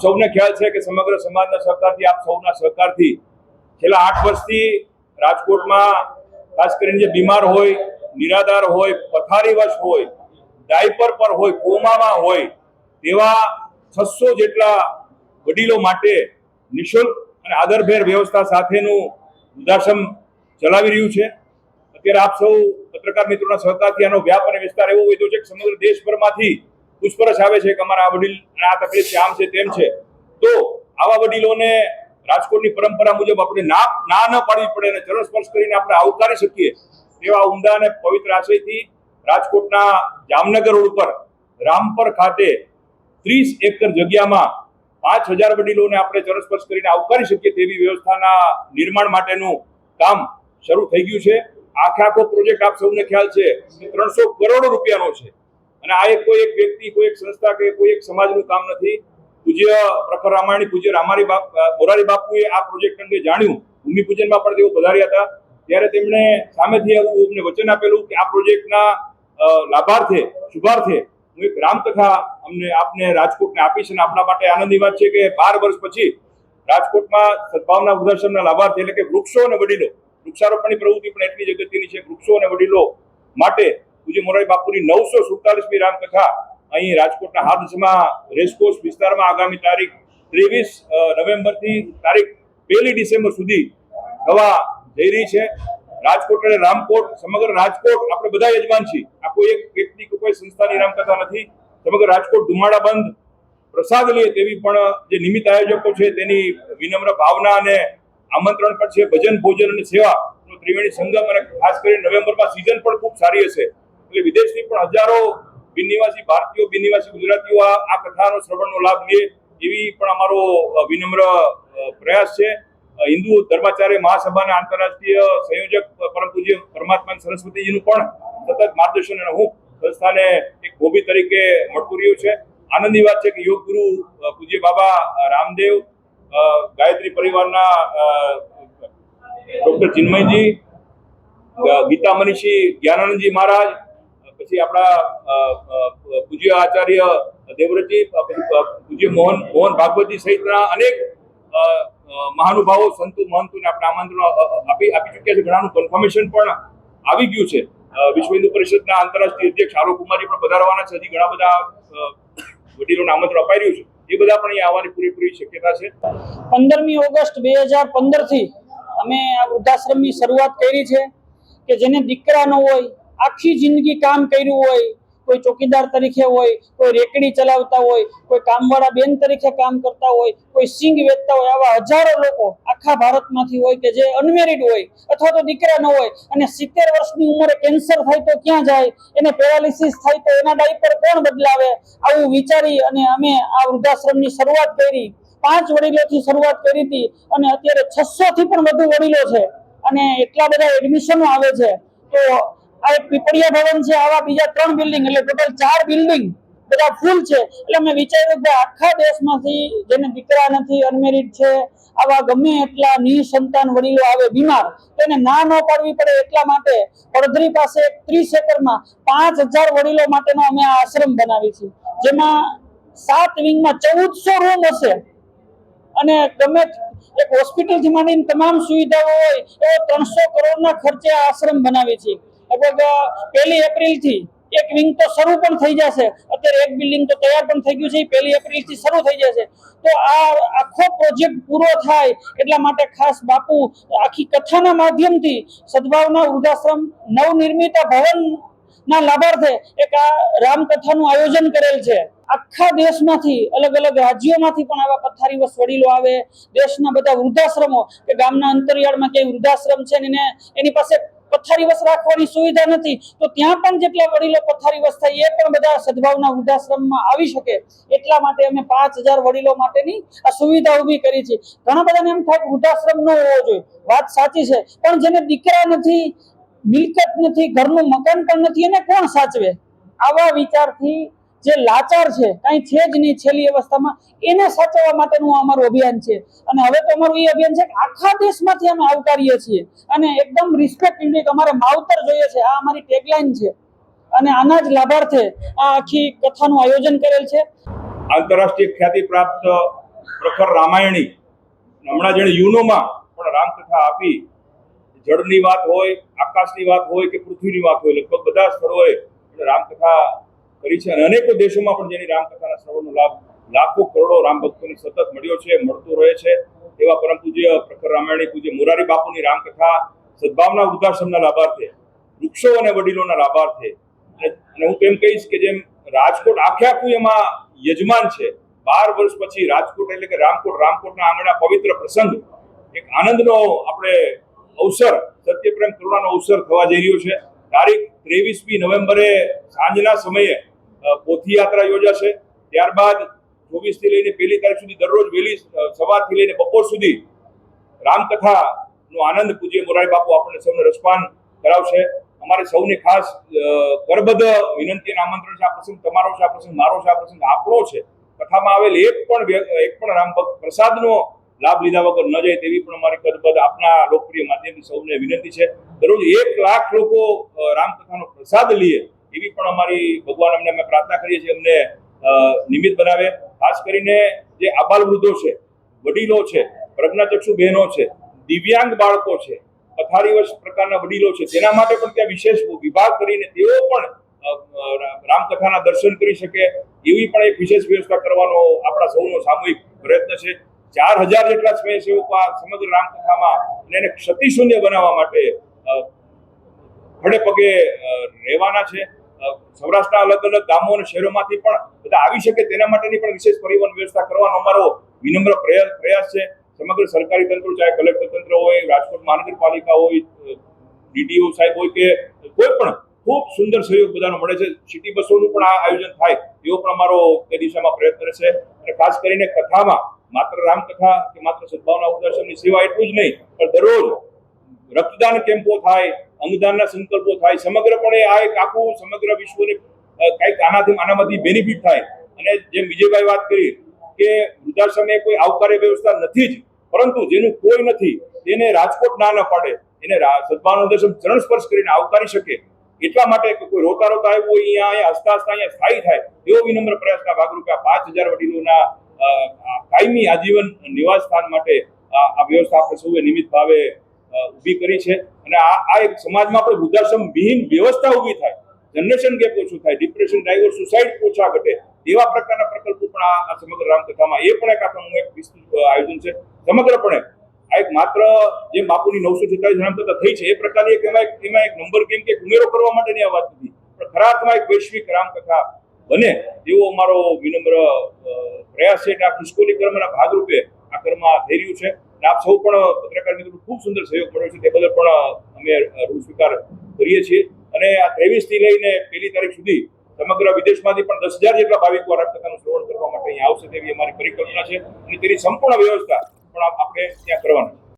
સૌને ખ્યાલ છે કે સમગ્ર સમાજના સહકારથી, આપ સૌના સહકારથી છેલ્લા આઠ વર્ષથી રાજકોટમાં ખાસ કરીને જે બીમાર હોય, નિરાધાર હોય, પથારીવશ હોય, ડાયપર પર હોય, કોમામાં હોય, તેવા છસો જેટલા વડીલો માટે નિઃશુલ્ક અને આદરભેર વ્યવસ્થા સાથેનું વૃદ્ધાશ્રમ ચલાવી રહ્યું છે. અત્યારે આપ સૌ પત્રકાર મિત્રોના સહકારથી આનો વ્યાપ અને વિસ્તાર એવો વધ્યો છે કે સમગ્ર દેશભરમાંથી પૂછપરછ આવે છે કે અમારા આ વડીલ આ તકલીફ છે, આમ છે, તેમ છે. તો આવા વડીલોને રાજકોટની પરંપરા મુજબ આપણે ના ના ન પાડવી પડે અને ચરણ સ્પર્શ કરીને આપણે આવકારી શકીએ તેવા ઉમદા અને પવિત્ર આશયથી રાજકોટના જામનગર રોડ ઉપર રામપર ખાતે ત્રીસ એકર જગ્યામાં પાંચ હજાર વડીલોને આપણે ચરણ સ્પર્શ કરીને આવકારી શકીએ તેવી વ્યવસ્થાના નિર્માણ માટેનું કામ શરૂ થઈ ગયું છે. આખે આખો પ્રોજેક્ટ આપ સૌને ખ્યાલ છે ત્રણસો કરોડ રૂપિયાનો છે. અને આ એક કોઈ એક વ્યક્તિ, કોઈ એક સંસ્થા કે કોઈ એક સમાજનું કામ નથી. પૂજ્ય પ્રખર રામાયણી, પૂજ્ય રામારી બાપ મોરારી બાપુએ આ પ્રોજેક્ટ અંગે જાણ્યું. ભૂમિપૂજનમાં પણ તેઓ પધાર્યા હતા. ત્યારે તેમણે સામેથી આવું અમને વચન આપેલું કે આ પ્રોજેક્ટના લાભાર્થે, શુભાર્થે હું એક રામકથા અમને આપને રાજકોટને આપીશ અને આપણા માટે આનંદની વાત છે કે બાર વર્ષ પછી રાજકોટમાં સદભાવના પ્રદર્શનના લાભાર્થી એટલે કે વૃક્ષો અને વડીલો, વૃક્ષારોપણની પ્રવૃત્તિ પણ એટલી જ અગત્યની છે. વૃક્ષો અને વડીલો માટે પૂજ્ય મોરારી બાપુની નવસો સુડતાલીસમી રામકથા અહીં રાજકોટના હાથસમાં રેસકોર્સ વિસ્તારમાં આગામી તારીખ ત્રેવીસ નવેમ્બરથી તારીખ પહેલી ડિસેમ્બર સુધી થવા જઈ રહી છે. રાજકોટ અને રામકોટ, સમગ્ર રાજકોટ, આપણે બધા યજમાન છીએ. આ કોઈ એક વ્યક્તિ કે કોઈ સંસ્થાની રામકથા નથી. સમગ્ર રાજકોટ ધુમાડા બંધ. પ્રસાદ લે તેવી પણ જે નિમિત્ત આયોજકો છે, તેની વિનમ્ર ભાવના અને આમંત્રણ પણ છે. ભજન, ભોજન અને સેવા ત્રિવેણી સંગમ અને ખાસ કરીને નવેમ્બરમાં સિઝન પણ ખૂબ સારી હશે. એટલે વિદેશથી પણ હજારો બિનનિવાસી ભારતીયો, બિનનિવાસી ગુજરાતીઓ આ કથાનો શ્રવણનો લાભ લે એવી પણ અમારો વિનમ્ર પ્રયાસ છે. હિન્દુ ધર્માચાર્ય મહાસભાના આંતરરાષ્ટ્રીય સંયોજક પરમ પૂજ્ય પરમાત્મા સરસ્વતીજીનું પણ સતત માર્ગદર્શન અને હું સંસ્થાને એક હોબી તરીકે મળતું રહ્યું છે. આનંદની વાત છે કે યોગ ગુરુ પૂજ્ય બાબા રામદેવ ગાયત્રી પરિવારના ડોક્ટર ચિન્મયજી ગીતા મનીષી જ્ઞાનાનંદજી મહારાજ પછી આપણા પૂજ્ય આચાર્ય દેવવ્રતજી પૂજ્ય મોહન મોહન ભાગવતજી સહિતના અનેક મહાનુભાવો, સંતો, મહંતોને આપણે આમંત્રણ આપી આપી ચૂક્યા છે. ઘણાનું કન્ફર્મેશન પણ આવી ગયું છે. વિશ્વ હિન્દુ પરિષદના આંતરરાષ્ટ્રીય અધ્યક્ષ આરો કુમારજી પણ પધારવાના છે. હજી ઘણા બધા વડીલોને આમંત્રણ અપાઈ રહ્યું છે. એ બધા પણ અહીંયા આવવાની પૂરેપૂરી શક્યતા છે. પંદરમી ઓગસ્ટ બે હજાર પંદરથી અમે આ વૃદ્ધાશ્રમની શરૂઆત કરી છે કે જેને દીકરા ન હોય આખી જિંદગી કામ કર્યું હોય, કોઈ ચોકીદાર તરીકે હોય, કોઈ રેકડી ચલાવતા હોય, કોઈ કામવાળા બેન તરીકે કામ કરતા હોય, કોઈ સિંગ વેચતા હોય, આવા હજારો લોકો આખા ભારતમાંથી હોય કે જે અનમેરિડ હોય અથવા તો દીકરા ન હોય અને સિત્તેર વર્ષની ઉંમરે કેન્સર થાય તો ક્યાં જાય, એને પેરાલિસિસ થાય તો એના ડાયપર કોણ બદલાવે? આવું વિચારી અને અમે આ વૃદ્ધાશ્રમની શરૂઆત કરી, પાંચ વડીલોથી શરૂઆત કરી હતી અને અત્યારે છસો થી પણ વધુ વડીલો છે અને એટલા બધા એડમિશનો આવે છે. તો આ એક પીપળિયા ભવન છે, આવા બીજા ત્રણ બિલ્ડિંગ એટલે ટોટલ ચાર બિલ્ડિંગ બધા ફૂલ છે. એટલે અમે વિચાર્યું કે આખા દેશમાંથી જેને દીકરા નથી, અનમેરિડ છે, આવા ગમે એટલા નિસંતાન વડીલો આવે, બીમાર તેને ના ન પાડવી પડે એટલા માટે પડધરી પાસે ત્રીસ એકરમાં પાંચ હજાર વડીલો માટેનો અમે આ આશ્રમ બનાવી છે. જેમાં સાત વિંગમાં ચૌદસો રૂમ હશે. અને ગમે એક હોસ્પિટલથી માંડીને તમામ સુવિધાઓ હોય એવો ત્રણસો કરોડના ખર્ચે આ આશ્રમ બનાવી છે. લગભગ પહેલી એપ્રિલથી એક વિંગ તો શરૂ પણ થઈ જશે. અત્યારે એક બિલ્ડિંગ તો તૈયાર પણ થઈ ગયું છે પહેલી એપ્રિલથી શરૂ થઈ જશે. તો આ આખો પ્રોજેક્ટ પૂરો થાય એટલા માટે ખાસ બાપુ આખી કથાના માધ્યમથી સદભાવના વૃદ્ધાશ્રમ નવનિર્મિત ભવન ના લાભાર્થે એક આ રામકથાનું આયોજન કરેલ છે. આખા દેશમાંથી, અલગ અલગ રાજ્યોમાંથી પણ આવા પથારીવશ વડીલો આવે. દેશના બધા વૃદ્ધાશ્રમો, કે ગામના અંતરિયાળમાં ક્યાંય વૃદ્ધાશ્રમ છે ને એને એની પાસે પથારીવશ રાખવાની સુવિધા નથી, તો ત્યાં પણ જેટલા વડીલો પથારી વસ થાય, એ પણ બધા સદભાવના વૃદ્ધાશ્રમમાં આવી શકે. એટલા માટે અમે પાંચ વડીલો માટેની આ સુવિધા ઊભી કરી છે. ઘણા બધાને એમ થાય કે વૃદ્ધાશ્રમ ન હોવો જોઈએ. વાત સાચી છે, પણ જેને દીકરા નથી, મિલકત નથી, ઘરનું મકાન પણ નથી, એને કોણ સાચવે? આવા વિચારથી જે લાચાર છે, કાંઈ છે જ નહીં છેલ્લી અવસ્થામાં, એને સાચવવા માટેનું અમારું અભિયાન છે. અને હવે તો અમારું એ અભિયાન છે કે આખા દેશમાંથી અમે આવકારીએ છીએ. અને એકદમ રિસ્પેક્ટ ઇન્ડિક અમારે માવતર જોઈએ છે, આ અમારી ટેગલાઇન છે. અને આના જ લાભાર્થે આ આખી કથાનું આયોજન કરેલ છે. આંતરરાષ્ટ્રીય ખ્યાતિ પ્રાપ્ત પ્રખર રામાયણી, હમણાં જેણે યુનોમાં પણ રામકથા આપી. જળની વાત હોય, આકાશની વાત હોય કે પૃથ્વીની વાત હોય, લગભગ બધા સ્થળોએ રામકથા કરી છે અને અનેકો દેશોમાં પણ જેની રામકથાના શ્રવણનો લાભ લાખો કરોડો રામ ભક્તોને સતત મળ્યો છે, મળતો રહે છે. એવા પરમ પૂજ્ય પ્રખર રામાયણી પૂજ્ય મોરારી બાપુની રામકથા સદભાવના વૃદ્ધાશ્રમના લાભાર્થે, વૃક્ષો અને વડીલોના લાભાર્થે. અને હું તેમ કહીશ કે જેમ રાજકોટ આખે આખું એમાં યજમાન છે, બાર વર્ષ પછી રાજકોટ એટલે કે રામકોટ, રામકોટના આંગણા પવિત્ર પ્રસંગ એક આનંદનો આપણે અવસર, સત્યપ્રેમ કરુણાનો અવસર થવા જઈ રહ્યો છે. તારીખ ત્રેવીસમી નવેમ્બરે સાંજના સમયે પોથી યાત્રા યોજાશે. ત્યારબાદ ચોવીસથી લઈને પહેલી તારીખ સુધી દરરોજ વહેલી સવારથી લઈને બપોર સુધી રામકથા નો આનંદ પૂજ્ય મોરારી બાપુ આપણને સૌને રસપાન કરાવશે. અમારે સૌને ખાસ કરબદ્ધ વિનંતી અને આમંત્રણ છે. આ પ્રસંગ તમારો છે, આ પ્રસંગ મારો છે, આ પ્રસંગ આપણો છે. કથામાં આવેલ એક પણ એક પણ રામ પ્રસાદનો લાભ લીધા વગર ન જાય તેવી પણ અમારી કદબદ આપના લોકપ્રિય માધ્યમથી સૌને વિનંતી છે. દરરોજ એક લાખ લોકો રામકથાનો પ્રસાદ લે એવી પણ અમારી ભગવાન અમને અમે પ્રાર્થના કરીએ છીએ, અમને નિમિત્ત બનાવે. ખાસ કરીને જે આબાલ વૃદ્ધો છે, વડીલો છે, પ્રજ્ઞાચક્ષુ બહેનો છે, દિવ્યાંગ બાળકો છે પથારીવશ પ્રકારના વડીલો છે, તેના માટે પણ ત્યાં વિશેષ વિભાગ કરીને તેઓ પણ રામકથાના દર્શન કરી શકે. એવી પણ એક વિશેષ વ્યવસ્થા કરવાનો આપણા સૌનો સામૂહિક પ્રયત્ન છે. ચાર હજાર જેટલા સ્વયંસેવકો આ સમગ્ર રામકથામાં અને એને ક્ષતિશૂન્ય બનાવવા માટે ખડે પગે રહેવાના છે. સૌરાષ્ટ્રના અલગ અલગ ગામો અને શહેરોમાંથી પણ બધા આવી શકે તેના માટેની પણ વિશેષ પરિવહન વ્યવસ્થા કરવાનો અમારો વિનમ્ર પ્રયાસ પ્રયાસ છે. સમગ્ર સરકારી તંત્ર ચાહે કલેક્ટર તંત્ર હોય, રાજકોટ મહાનગરપાલિકા હોય ડીડીઓ સાહેબ હોય કે કોઈ પણ ખૂબ સુંદર સહયોગ બધાનો મળે છે. સિટી બસોનું પણ આ આયોજન થાય એવો પણ અમારો તે દિશામાં પ્રયત્ન રહેશે અને ખાસ કરીને કથામાં માત્ર રામકથા કે માત્ર સદભાવના ઉદાસનની સેવા એટલું જ નહીં, પણ દરરોજ રક્તદાન કેમ્પો થાય અંગદાનના સંકલ્પો થાય. સમગ્રપણે આ એક આખું સમગ્ર વિશ્વને કંઈક આનાથી આનામાંથી બેનિફિટ થાય. અને જેમ વિજયભાઈ વાત કરી કે વૃદ્ધાશ્રમે કોઈ આવકાર્ય વ્યવસ્થા નથી જ, પરંતુ જેનું કોઈ નથી, તેને રાજકોટ ના ન પાડે. એને રા- સદભાવના દર્શન ચરણ સ્પર્શ કરીને આવકારી શકે. એટલા માટે કોઈ રોતા રોતા આવ્યું હોય, અહીંયા અહીંયા હસતા હસતા અહીંયા સ્થાયી થાય એવો વિનમ્ર પ્રયાસના ભાગરૂપે પાંચ હજાર વડીલોના કાયમી આજીવન નિવાસ સ્થાન માટે આ વ્યવસ્થા આપણે સૌએ નિમિત્ત ભાવે ઊભી કરી છે. અને આ આ એક સમાજમાં આપણે વૃદ્ધાશ્રમ વિહીન વ્યવસ્થા ઊભી થાય. જનરેશન ગેપ ઓછું થાય. ડિપ્રેશન ડાયવોર્સ સુસાઇડ ઓછા ઘટે. એવા પ્રકારના પ્રકલ્પો પણ આ સમગ્ર રામકથામાં, એ પણ એક આખું એક વિસ્તૃત આયોજન છે. સમગ્રપણે, આ એક માત્ર જે બાપુની નવસો છેતાલીસ રામકથા થઈ છે, એ પ્રકારની એક એમાં એક એમાં એક નંબર કેમ કે ઉમેરો કરવા માટેની આ વાત નથી. પણ ખરા અર્થમાં એક વૈશ્વિક રામકથા બને, એવો અમારો વિનમ્ર પ્રયાસ છે કે આ ખુશ્કોલી કર્મના ભાગરૂપે આ કર્મ થઈ રહ્યું છે. અને આપ સૌ પણ પત્રકાર મિત્રો ખૂબ સુંદર સહયોગ મળ્યો છે. તે બદલ પણ અમે ઋણ સ્વીકાર કરીએ છીએ. અને આ ત્રેવીસથી લઈને પહેલી તારીખ સુધી સમગ્ર વિદેશમાંથી પણ દસ હજાર જેટલા ભાવિકો આ રામકથાનું શ્રવણ કરવા માટે અહીંયા આવશે તેવી અમારી પરિકલ્પના છે. અને તેની સંપૂર્ણ વ્યવસ્થા પણ આપણે ત્યાં કરવાની છે.